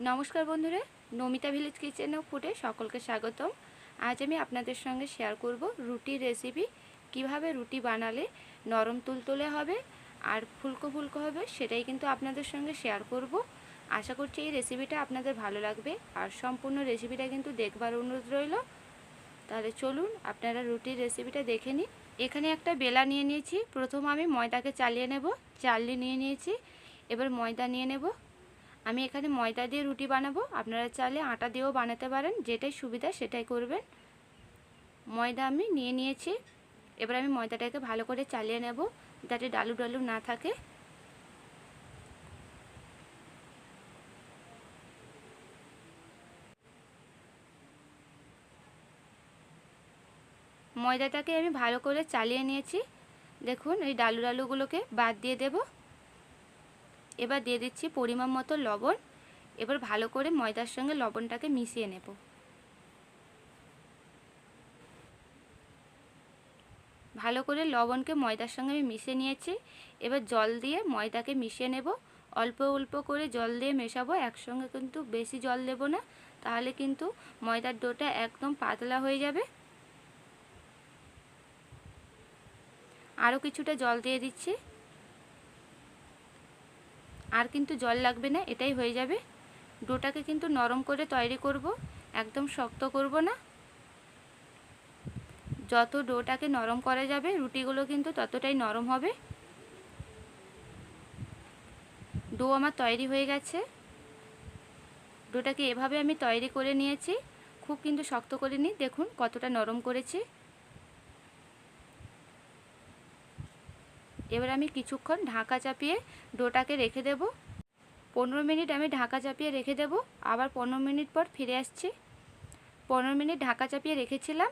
নমস্কার বন্ধুরা, Namita village kitchen ও ফুডে সকলকে স্বাগতম। আজ আমি আপনাদের সঙ্গে শেয়ার করব রুটির রেসিপি কীভাবে রুটি বানালে নরম তুলতুলে হবে আর ফুলকো ফুলকো হবে সেটাই কিন্তু আপনাদের সঙ্গে শেয়ার করব। আশা করছি এই রেসিপিটা আপনাদের ভালো লাগবে আর সম্পূর্ণ রেসিপিটা কিন্তু দেখবার অনুরোধ রইল। তাহলে চলুন আপনারা রুটির রেসিপিটা দেখে নিন। এখানে একটা বেলা নিয়ে নিয়েছি। প্রথম আমি ময়দাকে চালিয়ে নেব। চালনি নিয়ে নিয়েছি। এবার ময়দা নিয়ে নেব। আমি এখানে ময়দা দিয়ে রুটি বানাবো। আপনারা চাইলে আটা দিয়েও বানাতে পারেন, যেটাই সুবিধা সেটাই করবেন। ময়দা আমি নিয়ে নিয়েছি। এবার আমি ময়দাটাকে ভালো করে চালিয়ে নেব, যাতে ডালু ডালু না থাকে। ময়দাটাকে আমি ভালো করে চালিয়ে নিয়েছি। দেখুন, এই ডালু ডালুগুলোকে বাদ দিয়ে দেব। এবার দিয়ে দিচ্ছি পরিমাণ মতো লবণ। এবার ভালো করে ময়দার সঙ্গে লবণটাকে মিশিয়ে নেব। ভালো করে লবণকে ময়দার সঙ্গে আমি মিশিয়ে নিয়েছি। এবার জল দিয়ে ময়দাকে মিশিয়ে নেব। অল্প অল্প করে জল দিয়ে মেশাবো। একসঙ্গে কিন্তু বেশি জল দেব না। তাহলে কিন্তু ময়দার ডোটা একদম পাতলা হয়ে যাবে। আরও কিছুটা জল দিয়ে দিচ্ছি। আর কিন্তু জল লাগবে না, এটাই হয়ে যাবে। ডোটাকে কিন্তু নরম করে তৈরি করব, একদম শক্ত করব না। যত ডোটাকে নরম করা যাবে, রুটিগুলো কিন্তু ততটাই নরম হবে। ডো আমার তৈরি হয়ে গেছে। ডোটাকে এভাবে আমি তৈরি করে নিয়েছি, খুব কিন্তু শক্ত করে নিই দেখুন কতটা নরম করেছি। এবার আমি কিছুক্ষণ ঢাকা চাপিয়ে ডোটাকে রেখে দেব। পনেরো মিনিট আমি ঢাকা চাপিয়ে রেখে দেব। আবার পনেরো মিনিট পর ফিরে আসছি। পনেরো মিনিট ঢাকা চাপিয়ে রেখেছিলাম।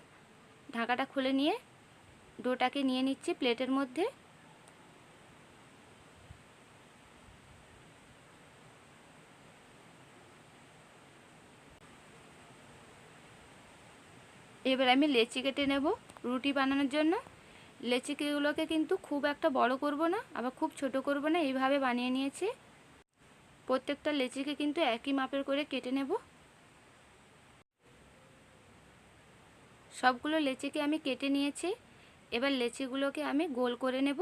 ঢাকাটা খুলে নিয়ে ডোটাকে নিয়ে নিচ্ছি প্লেটের মধ্যে। এবার আমি লেচি কেটে নেব রুটি বানানোর জন্য। লেচিকেগুলোকে কিন্তু খুব একটা বড় করব না, আবার খুব ছোট করব না, এইভাবে বানিয়ে নিয়েছি। প্রত্যেকটা লেচিকে কিন্তু একই মাপের করে কেটে নেব। সবগুলো লেচিকে আমি কেটে নিয়েছি, এবার লেচিগুলোকে আমি গোল করে নেব।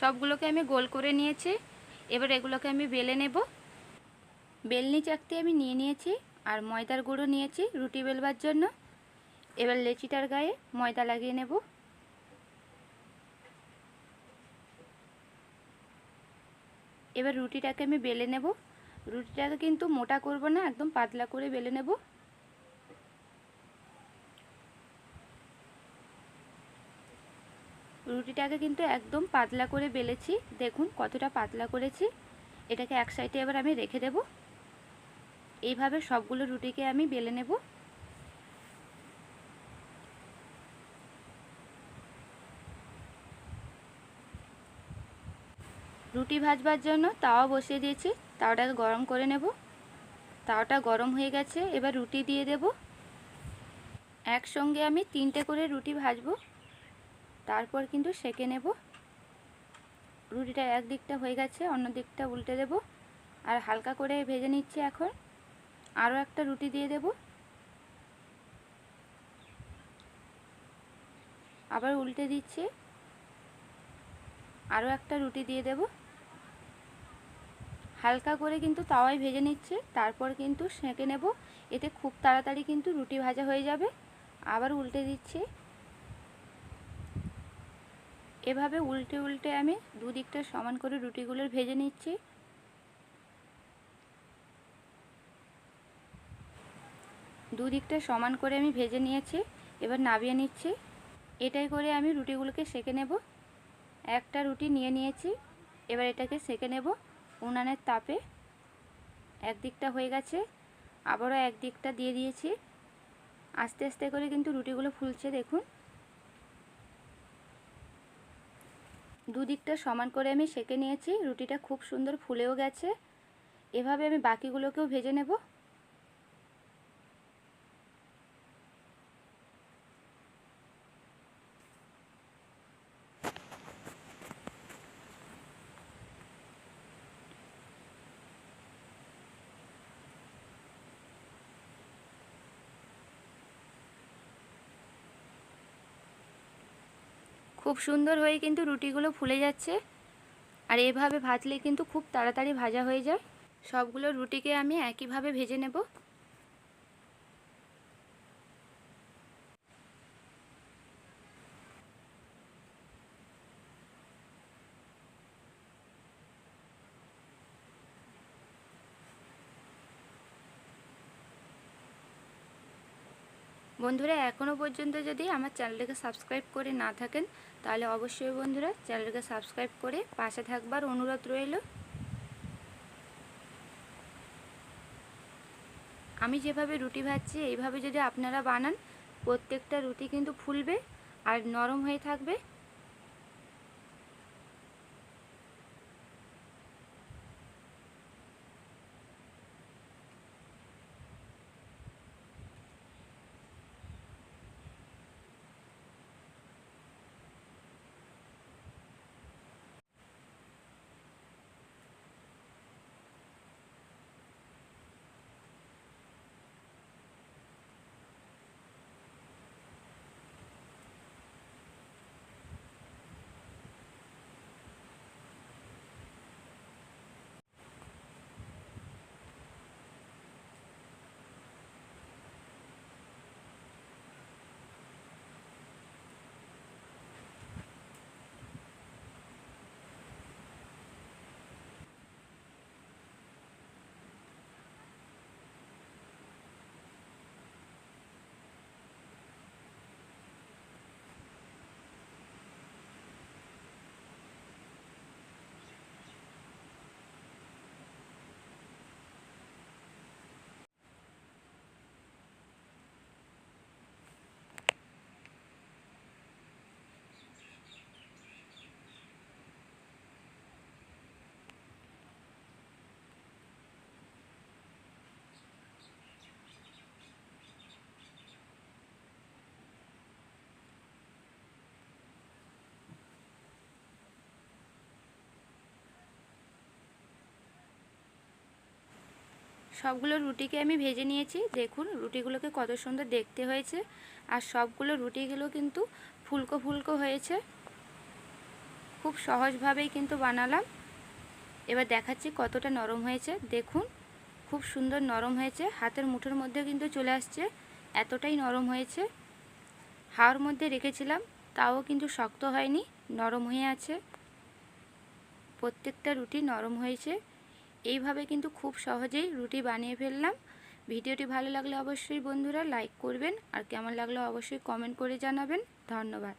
সবগুলোকে আমি গোল করে নিয়েছি, এবার এগুলোকে আমি বেলে নেব। বেলনি চাকতি আমি নিয়ে নিয়েছি আর ময়দার গুঁড়ো নিয়েছি রুটি বেলবার জন্য। এবার লেচিটার গায়ে ময়দা লাগিয়ে নেব। এবার রুটিটাকে আমি বেলে নেব। রুটিটাকে কিন্তু মোটা করব না, একদম পাতলা করে বেলে নেব। রুটিটাকে কিন্তু একদম পাতলা করে বেলেছি। দেখুন কতটা পাতলা করেছি। এটাকে এক সাইডে এবার আমি রেখে দেবো। এইভাবে সবগুলো রুটিকে আমি বেলে নেব। রুটি ভাজবার জন্য তাওয়া বসিয়ে দিয়েছি তাওয়াটাকে গরম করে নেব। তাওয়াটা গরম হয়ে গেছে, এবার রুটি দিয়ে দেব। একসঙ্গে আমি তিনটে করে রুটি ভাজবো, তারপর কিন্তু সেকে নেব। রুটিটা এক দিকটা হয়ে গেছে অন্য দিকটা উল্টে দেব। আর হালকা করে ভেজে নিচ্ছি এখন। আরও একটা রুটি দিয়ে দেব। আবার উল্টে দিচ্ছি। আরও একটা রুটি দিয়ে দেব। হালকা করে কিন্তু তাওয়ায় ভেজে নিচ্ছে, তারপর কিন্তু সেঁকে নেব। এতে খুব তাড়াতাড়ি কিন্তু রুটি ভাজা হয়ে যাবে। আবার উল্টে দিচ্ছি। এভাবে উল্টে উল্টে আমি দুদিকটা সমান করে রুটিগুলো ভেজে নিচ্ছি। দুদিকটা সমান করে আমি ভেজে নিয়েছি, এবার নাবিয়ে নিচ্ছি। এটাই করে আমি রুটিগুলোকে সেকে নেব। একটা রুটি নিয়ে নিয়েছি, এবার এটাকে সেকে নেব উনানের তাপে। একদিকটা হয়ে গেছে, আবারও একদিকটা দিয়ে দিয়েছি। আস্তে আস্তে করে কিন্তু রুটিগুলো ফুলছে, দেখুন। দুদিকটা সমান করে আমি সেকে নিয়েছি, রুটিটা খুব সুন্দর ফুলেও গেছে। এভাবে আমি বাকিগুলোকেও ভেজে নেব। খুব সুন্দর হয়ে কিন্তু রুটিগুলো ফুলে যাচ্ছে। আর এভাবে ভাজলে কিন্তু খুব তাড়াতাড়ি ভাজা হয়ে যায়। সবগুলো রুটিকে আমি একইভাবে ভেজে নেব। বন্ধুরা এখনও পর্যন্ত যদি আমার চ্যানেলটাকে সাবস্ক্রাইব করে না থাকেন তাহলে অবশ্যই বন্ধুরা চ্যানেলকে সাবস্ক্রাইব করে পাশে থাকবার অনুরোধ রইল। আমি যেভাবে রুটি ভাজছি, এইভাবে যদি আপনারা বানান, প্রত্যেকটা রুটি কিন্তু ফুলবে আর নরম হয়ে থাকবে। সবগুলো রুটিকে আমি ভেজে নিয়েছি। দেখুন রুটিগুলোকে কত সুন্দর দেখতে হয়েছে। আর সবগুলো রুটিগুলো কিন্তু ফুলকো ফুলকো হয়েছে। খুব সহজভাবেই কিন্তু বানালাম। এবার দেখাচ্ছি কতটা নরম হয়েছে। দেখুন, খুব সুন্দর নরম হয়েছে। হাতের মুঠোর মধ্যে কিন্তু চলে আসছে। এতটাই নরম হয়েছে। হাওয়ার মধ্যে রেখেছিলাম, তাও কিন্তু শক্ত হয়নি, নরম হয়ে আছে। প্রত্যেকটা রুটি নরম হয়েছে। এইভাবে কিন্তু খুব সহজেই রুটি বানিয়ে ফেললাম। ভিডিওটি ভালো লাগলে অবশ্যই বন্ধুরা লাইক করবেন আর কেমন লাগলে অবশ্যই কমেন্ট করে জানাবেন। ধন্যবাদ।